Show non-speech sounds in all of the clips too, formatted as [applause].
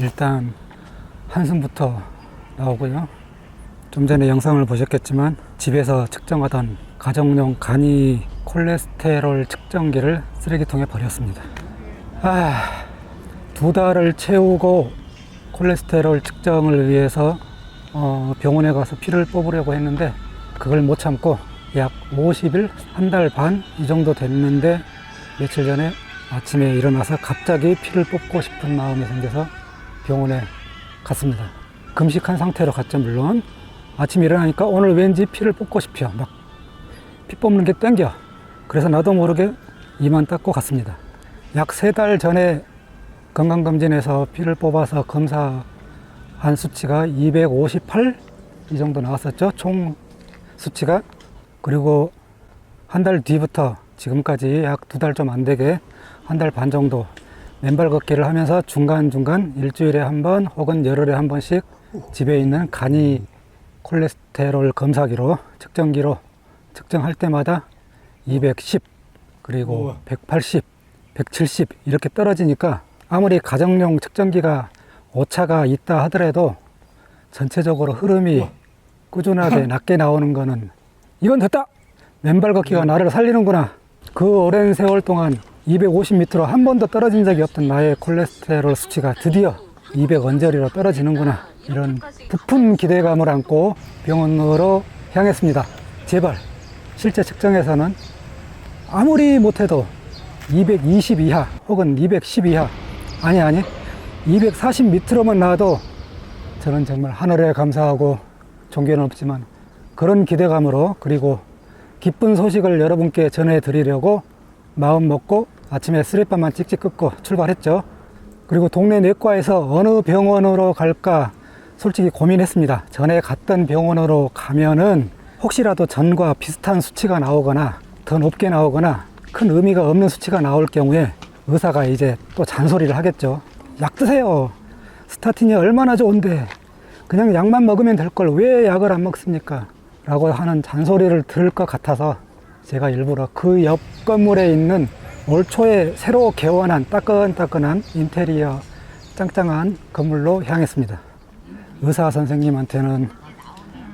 일단 한숨부터 나오고요. 좀 전에 영상을 보셨겠지만 집에서 측정하던 가정용 간이 콜레스테롤 측정기를 쓰레기통에 버렸습니다. 아, 두 달을 채우고 콜레스테롤 측정을 위해서 어, 병원에 가서 피를 뽑으려고 했는데 그걸 못 참고 약 50일, 한 달 반 이 정도 됐는데 며칠 전에 아침에 일어나서 갑자기 피를 뽑고 싶은 마음이 생겨서 병원에 갔습니다. 금식한 상태로 갔죠, 물론. 아침에 일어나니까 오늘 왠지 피를 뽑고 싶어. 막 피 뽑는 게 땡겨. 그래서 나도 모르게 이만 닦고 갔습니다. 약 세 달 전에 건강검진에서 피를 뽑아서 검사한 수치가 258? 이 정도 나왔었죠. 총 수치가. 그리고 한 달 뒤부터 지금까지 약 두 달 좀 안 되게 한 달 반 정도 맨발 걷기를 하면서 중간중간 일주일에 한 번 혹은 열흘에 한 번씩 집에 있는 간이 콜레스테롤 검사기로 측정기로 측정할 때마다 210 그리고 우와. 180, 170 이렇게 떨어지니까 아무리 가정용 측정기가 오차가 있다 하더라도 전체적으로 흐름이 우와. 꾸준하게 [laughs] 낮게 나오는 거는 이건 됐다! 맨발 걷기가 나를 살리는구나. 그 오랜 세월 동안 250 밑으로 한 번도 떨어진 적이 없던 나의 콜레스테롤 수치가 드디어 200 언저리로 떨어지는구나. 이런 부푼 기대감을 안고 병원으로 향했습니다. 제발 실제 측정에서는 아무리 못해도 220 이하 혹은 210 이하 아니 아니 240 밑으로만 나와도 저는 정말 하늘에 감사하고 종교는 없지만 그런 기대감으로 그리고 기쁜 소식을 여러분께 전해드리려고 마음 먹고 아침에 쓰레빠만 찍찍 끊고 출발했죠. 그리고 동네 내과에서 어느 병원으로 갈까 솔직히 고민했습니다. 전에 갔던 병원으로 가면은 혹시라도 전과 비슷한 수치가 나오거나 더 높게 나오거나 큰 의미가 없는 수치가 나올 경우에 의사가 이제 또 잔소리를 하겠죠. 약 드세요. 스타틴이 얼마나 좋은데 그냥 약만 먹으면 될 걸 왜 약을 안 먹습니까? 라고 하는 잔소리를 들을 것 같아서 제가 일부러 그 옆 건물에 있는 올 초에 새로 개원한 따끈따끈한 인테리어 짱짱한 건물로 향했습니다. 의사 선생님한테는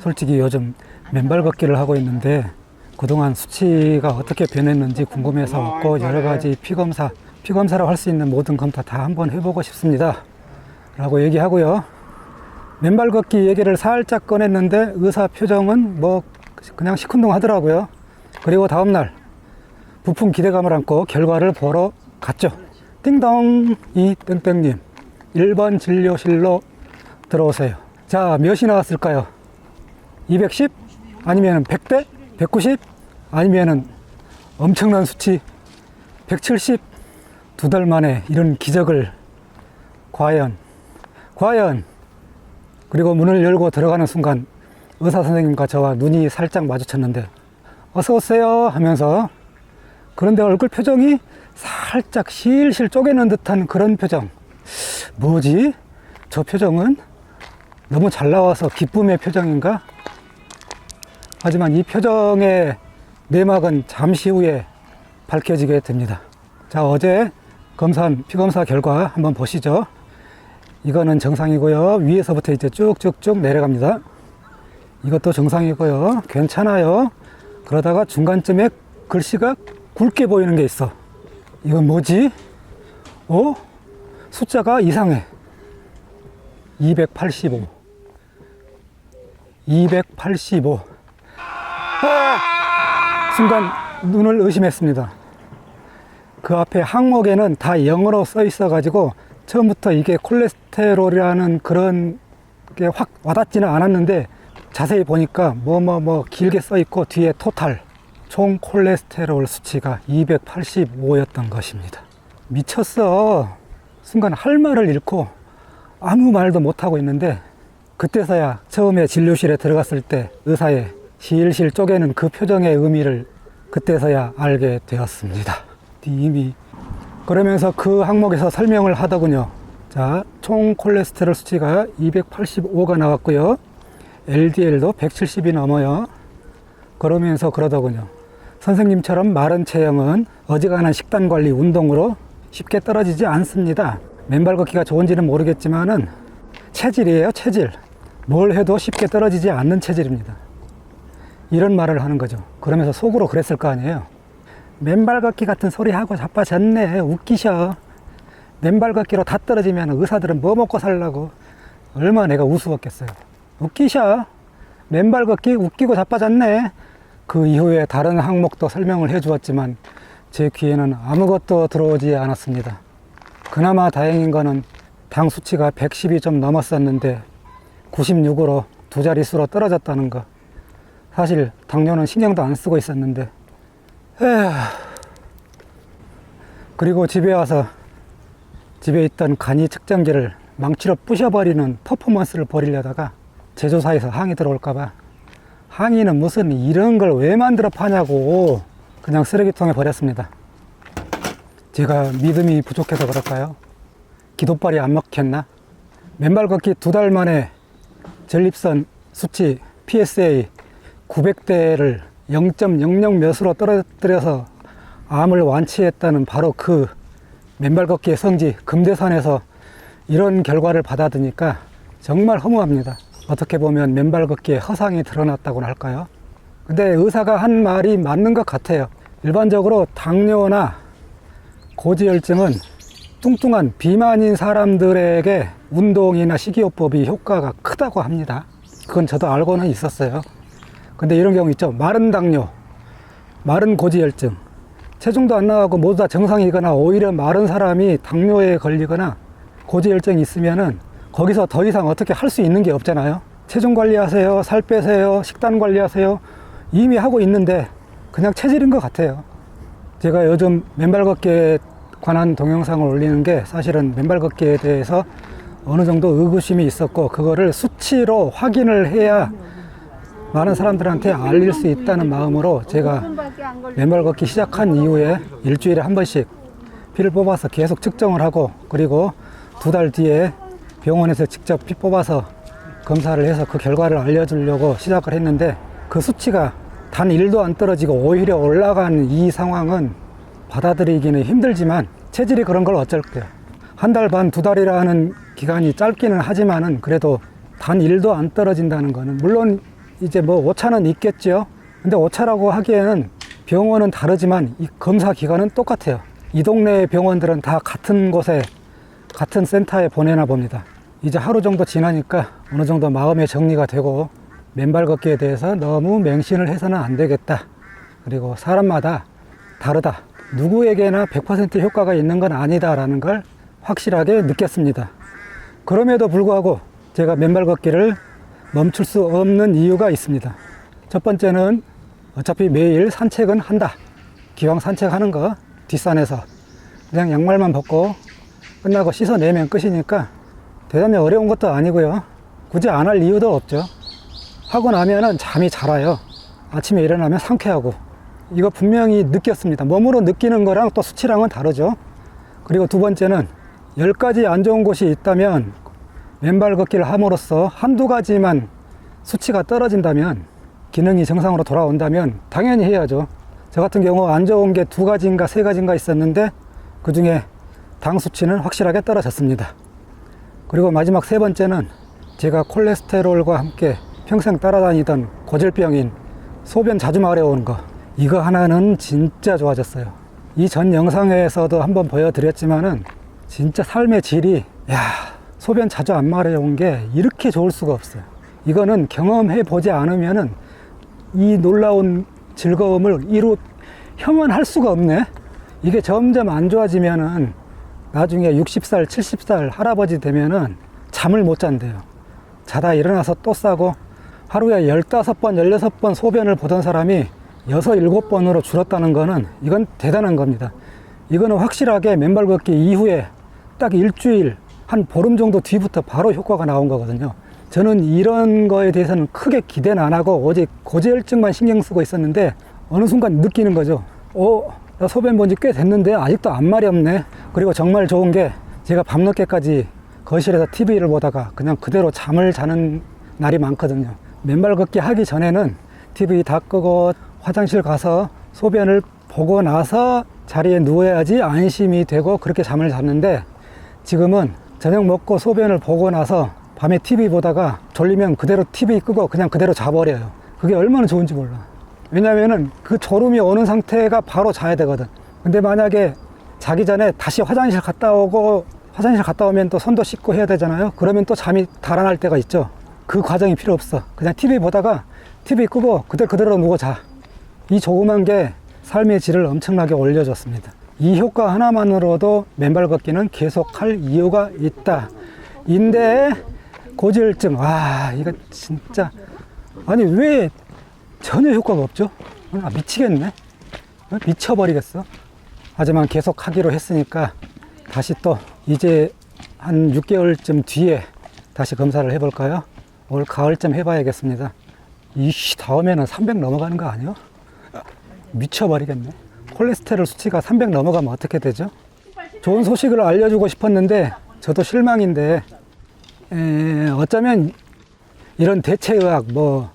솔직히 요즘 맨발 걷기를 하고 있는데 그동안 수치가 어떻게 변했는지 궁금해서 왔고 여러 가지 피검사, 피검사라고 할 수 있는 모든 검사 다 한번 해보고 싶습니다. 라고 얘기하고요. 맨발 걷기 얘기를 살짝 꺼냈는데 의사 표정은 뭐 그냥 시큰둥 하더라고요. 그리고 다음날 부푼 기대감을 안고 결과를 보러 갔죠. 띵동! 이 땡땡님 1번 진료실로 들어오세요. 자 몇이 나왔을까요? 210 아니면 100대? 190 아니면은 엄청난 수치? 170 두 달 만에 이런 기적을 과연 과연! 그리고 문을 열고 들어가는 순간 의사 선생님과 저와 눈이 살짝 마주쳤는데 어서 오세요 하면서 그런데 얼굴 표정이 살짝 실실 쪼개는 듯한 그런 표정 뭐지? 저 표정은 너무 잘 나와서 기쁨의 표정인가? 하지만 이 표정의 내막은 잠시 후에 밝혀지게 됩니다. 자, 어제 검사한 피검사 결과 한번 보시죠. 이거는 정상이고요. 위에서부터 이제 쭉쭉쭉 내려갑니다. 이것도 정상이고요. 괜찮아요. 그러다가 중간쯤에 글씨가 굵게 보이는 게 있어. 이건 뭐지? 어? 숫자가 이상해. 285. 285. 아! 순간 눈을 의심했습니다. 그 앞에 항목에는 다 영어로 써 있어 가지고 처음부터 이게 콜레스테롤이라는 그런 게 확 와닿지는 않았는데 자세히 보니까 뭐 뭐 뭐 길게 써 있고 뒤에 토탈 총 콜레스테롤 수치가 285였던 것입니다. 미쳤어. 순간 할 말을 잃고 아무 말도 못 하고 있는데 그때서야 처음에 진료실에 들어갔을 때 의사의 실실 쪼개는 그 표정의 의미를 그때서야 알게 되었습니다. 이미 그러면서 그 항목에서 설명을 하더군요. 자, 총 콜레스테롤 수치가 285가 나왔고요. LDL도 170이 넘어요. 그러면서 그러더군요. 선생님처럼 마른 체형은 어지간한 식단 관리 운동으로 쉽게 떨어지지 않습니다. 맨발 걷기가 좋은지는 모르겠지만은 체질이에요, 체질. 뭘 해도 쉽게 떨어지지 않는 체질입니다. 이런 말을 하는 거죠. 그러면서 속으로 그랬을 거 아니에요. 맨발 걷기 같은 소리 하고 자빠졌네. 웃기셔. 맨발 걷기로 다 떨어지면 의사들은 뭐 먹고 살라고. 얼마나 내가 우스웠겠어요. 웃기셔. 맨발 걷기 웃기고 자빠졌네. 그 이후에 다른 항목도 설명을 해 주었지만 제 귀에는 아무것도 들어오지 않았습니다. 그나마 다행인 거는 당 수치가 110이 좀 넘었었는데 96으로 두 자릿수로 떨어졌다는 거. 사실 당뇨는 신경도 안 쓰고 있었는데. 에휴. 그리고 집에 와서 집에 있던 간이 측정기를 망치로 부셔버리는 퍼포먼스를 벌이려다가 제조사에서 항의 들어올까봐 항의는 무슨 이런 걸 왜 만들어 파냐고 그냥 쓰레기통에 버렸습니다. 제가 믿음이 부족해서 그럴까요? 기도발이 안 먹혔나? 맨발 걷기 두 달 만에 전립선 수치 PSA 900대를 0.00 몇으로 떨어뜨려서 암을 완치했다는 바로 그 맨발 걷기의 성지 금대산에서 이런 결과를 받아드니까 정말 허무합니다. 어떻게 보면 맨발 걷기에 허상이 드러났다고나 할까요? 근데 의사가 한 말이 맞는 것 같아요. 일반적으로 당뇨나 고지혈증은 뚱뚱한 비만인 사람들에게 운동이나 식이요법이 효과가 크다고 합니다. 그건 저도 알고는 있었어요. 근데 이런 경우 있죠. 마른 당뇨, 마른 고지혈증, 체중도 안 나가고 모두 다 정상이거나 오히려 마른 사람이 당뇨에 걸리거나 고지혈증이 있으면은 거기서 더 이상 어떻게 할 수 있는 게 없잖아요. 체중 관리하세요, 살 빼세요, 식단 관리하세요. 이미 하고 있는데 그냥 체질인 것 같아요. 제가 요즘 맨발 걷기에 관한 동영상을 올리는 게 사실은 맨발 걷기에 대해서 어느 정도 의구심이 있었고 그거를 수치로 확인을 해야 많은 사람들한테 알릴 수 있다는 마음으로 제가 맨발 걷기 시작한 이후에 일주일에 한 번씩 피를 뽑아서 계속 측정을 하고 그리고 두 달 뒤에 병원에서 직접 피 뽑아서 검사를 해서 그 결과를 알려주려고 시작을 했는데 그 수치가 단 1도 안 떨어지고 오히려 올라간 이 상황은 받아들이기는 힘들지만 체질이 그런 걸 어쩔게요. 한달 반, 두 달이라는 기간이 짧기는 하지만은 그래도 단 1도 안 떨어진다는 거는 물론 이제 뭐 오차는 있겠죠. 근데 오차라고 하기에는 병원은 다르지만 이 검사 기간은 똑같아요. 이 동네 병원들은 다 같은 곳에 같은 센터에 보내나 봅니다. 이제 하루 정도 지나니까 어느 정도 마음의 정리가 되고 맨발 걷기에 대해서 너무 맹신을 해서는 안 되겠다. 그리고 사람마다 다르다. 누구에게나 100% 효과가 있는 건 아니다라는 걸 확실하게 느꼈습니다. 그럼에도 불구하고 제가 맨발 걷기를 멈출 수 없는 이유가 있습니다. 첫 번째는 어차피 매일 산책은 한다. 기왕 산책하는 거 뒷산에서 그냥 양말만 벗고 끝나고 씻어내면 끝이니까 대단히 어려운 것도 아니고요. 굳이 안 할 이유도 없죠. 하고 나면은 잠이 잘 와요. 아침에 일어나면 상쾌하고. 이거 분명히 느꼈습니다. 몸으로 느끼는 거랑 또 수치랑은 다르죠. 그리고 두 번째는 열 가지 안 좋은 곳이 있다면 맨발 걷기를 함으로써 한두 가지만 수치가 떨어진다면 기능이 정상으로 돌아온다면 당연히 해야죠. 저 같은 경우 안 좋은 게 두 가지인가 세 가지인가 있었는데 그 중에 당 수치는 확실하게 떨어졌습니다. 그리고 마지막 세 번째는 제가 콜레스테롤과 함께 평생 따라다니던 고질병인 소변 자주 마려우는 거 이거 하나는 진짜 좋아졌어요. 이 전 영상에서도 한번 보여드렸지만은 진짜 삶의 질이 야 소변 자주 안 마려운 게 이렇게 좋을 수가 없어요. 이거는 경험해 보지 않으면은 이 놀라운 즐거움을 이루 형언할 수가 없네. 이게 점점 안 좋아지면은 나중에 60살, 70살 할아버지 되면은 잠을 못 잔대요. 자다 일어나서 또 싸고 하루에 15번, 16번 소변을 보던 사람이 6, 7번으로 줄었다는 거는 이건 대단한 겁니다. 이거는 확실하게 맨발 걷기 이후에 딱 일주일, 한 보름 정도 뒤부터 바로 효과가 나온 거거든요. 저는 이런 거에 대해서는 크게 기대는 안 하고 오직 고지혈증만 신경 쓰고 있었는데 어느 순간 느끼는 거죠. 어, 나 소변 본 지 꽤 됐는데 아직도 안 말이 없네. 그리고 정말 좋은 게 제가 밤늦게까지 거실에서 TV를 보다가 그냥 그대로 잠을 자는 날이 많거든요. 맨발 걷기 하기 전에는 TV 다 끄고 화장실 가서 소변을 보고 나서 자리에 누워야지 안심이 되고 그렇게 잠을 잤는데 지금은 저녁 먹고 소변을 보고 나서 밤에 TV 보다가 졸리면 그대로 TV 끄고 그냥 그대로 자버려요. 그게 얼마나 좋은지 몰라. 왜냐면은 그 졸음이 오는 상태가 바로 자야 되거든. 근데 만약에 자기 전에 다시 화장실 갔다 오고 화장실 갔다 오면 또 손도 씻고 해야 되잖아요. 그러면 또 잠이 달아날 때가 있죠. 그 과정이 필요 없어. 그냥 TV 보다가 TV 끄고 그대로 그대로 누워 자. 이 조그만 게 삶의 질을 엄청나게 올려줬습니다. 이 효과 하나만으로도 맨발 걷기는 계속할 이유가 있다. 인대 고지혈증. 와, 이거 진짜. 아니, 왜 전혀 효과가 없죠? 아, 미치겠네. 미쳐버리겠어. 하지만 계속 하기로 했으니까 다시 또 이제 한 6개월쯤 뒤에 다시 검사를 해볼까요? 올 가을쯤 해봐야겠습니다. 이씨, 다음에는 300 넘어가는 거 아니요? 미쳐버리겠네. 콜레스테롤 수치가 300 넘어가면 어떻게 되죠? 좋은 소식을 알려주고 싶었는데 저도 실망인데 에, 어쩌면 이런 대체의학, 뭐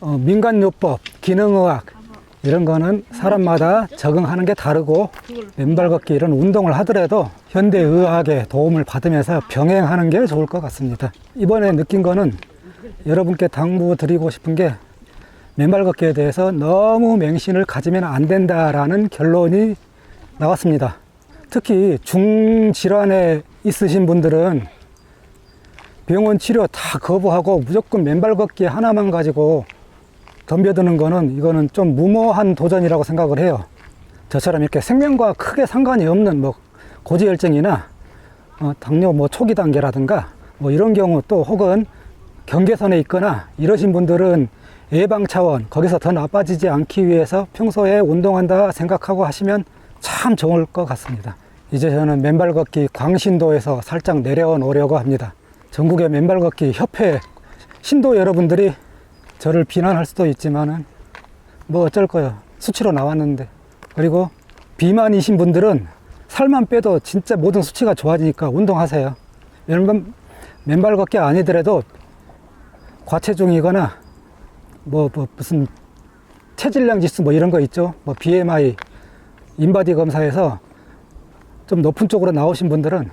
어, 민간요법, 기능의학 이런 거는 사람마다 적응하는 게 다르고 맨발 걷기 이런 운동을 하더라도 현대의학의 도움을 받으면서 병행하는 게 좋을 것 같습니다. 이번에 느낀 거는 여러분께 당부드리고 싶은 게 맨발 걷기에 대해서 너무 맹신을 가지면 안 된다라는 결론이 나왔습니다. 특히 중질환에 있으신 분들은 병원 치료 다 거부하고 무조건 맨발 걷기 하나만 가지고 덤벼드는 거는 이거는 좀 무모한 도전이라고 생각을 해요. 저처럼 이렇게 생명과 크게 상관이 없는 뭐 고지혈증이나 어, 당뇨 뭐 초기 단계라든가 뭐 이런 경우 또 혹은 경계선에 있거나 이러신 분들은 예방 차원 거기서 더 나빠지지 않기 위해서 평소에 운동한다 생각하고 하시면 참 좋을 것 같습니다. 이제 저는 맨발 걷기 광신도에서 살짝 내려오려고 합니다. 전국의 맨발 걷기 협회 신도 여러분들이 저를 비난할 수도 있지만은 뭐 어쩔 거요. 수치로 나왔는데. 그리고 비만이신 분들은 살만 빼도 진짜 모든 수치가 좋아지니까 운동하세요. 맨발, 맨발 걷기 아니더라도 과체중이거나 뭐, 뭐 무슨 체질량 지수 뭐 이런 거 있죠. 뭐 BMI, 인바디 검사에서 좀 높은 쪽으로 나오신 분들은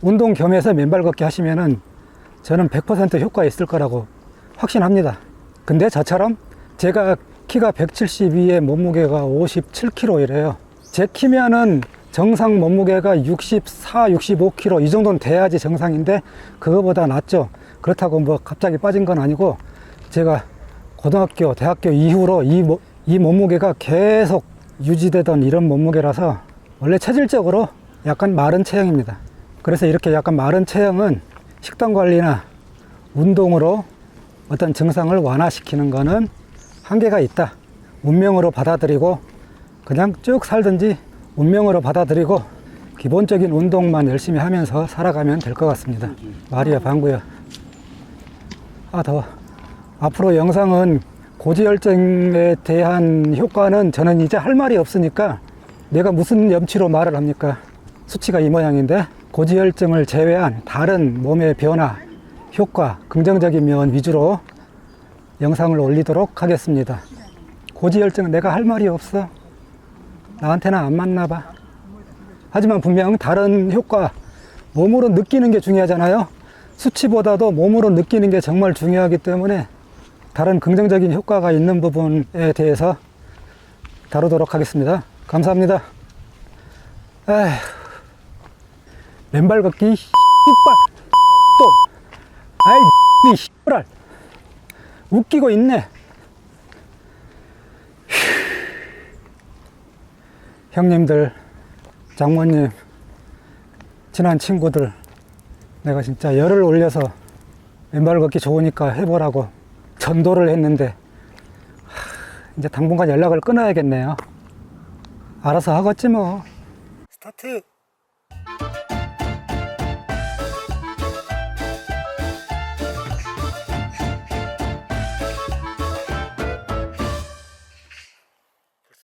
운동 겸해서 맨발 걷기 하시면은 저는 100% 효과 있을 거라고 확신합니다. 근데 저처럼 제가 키가 172에 몸무게가 57kg이래요. 제 키면은 정상 몸무게가 64, 65kg 이 정도는 돼야지 정상인데 그거보다 낫죠. 그렇다고 뭐 갑자기 빠진 건 아니고 제가 고등학교, 대학교 이후로 이, 모- 이 몸무게가 계속 유지되던 이런 몸무게라서 원래 체질적으로 약간 마른 체형입니다. 그래서 이렇게 약간 마른 체형은 식단 관리나 운동으로 어떤 증상을 완화시키는 거는 한계가 있다. 운명으로 받아들이고 그냥 쭉 살든지 운명으로 받아들이고 기본적인 운동만 열심히 하면서 살아가면 될 것 같습니다. 말이야 방구야. 아 더워. 앞으로 영상은 고지혈증에 대한 효과는 저는 이제 할 말이 없으니까 내가 무슨 염치로 말을 합니까? 수치가 이 모양인데 고지혈증을 제외한 다른 몸의 변화, 효과, 긍정적인 면 위주로 영상을 올리도록 하겠습니다. 고지혈증은 내가 할 말이 없어. 나한테는 안 맞나 봐. 하지만 분명 다른 효과, 몸으로 느끼는 게 중요하잖아요. 수치보다도 몸으로 느끼는 게 정말 중요하기 때문에 다른 긍정적인 효과가 있는 부분에 대해서 다루도록 하겠습니다. 감사합니다. 에휴, 맨발 걷기, 씨발, 또, 아이, 이 씨발, 웃기고 있네. 형님들, 장모님, 친한 친구들, 내가 진짜 열을 올려서 맨발 걷기 좋으니까 해보라고 전도를 했는데 하, 이제 당분간 연락을 끊어야겠네요. 알아서 하겠지 뭐. 스타트.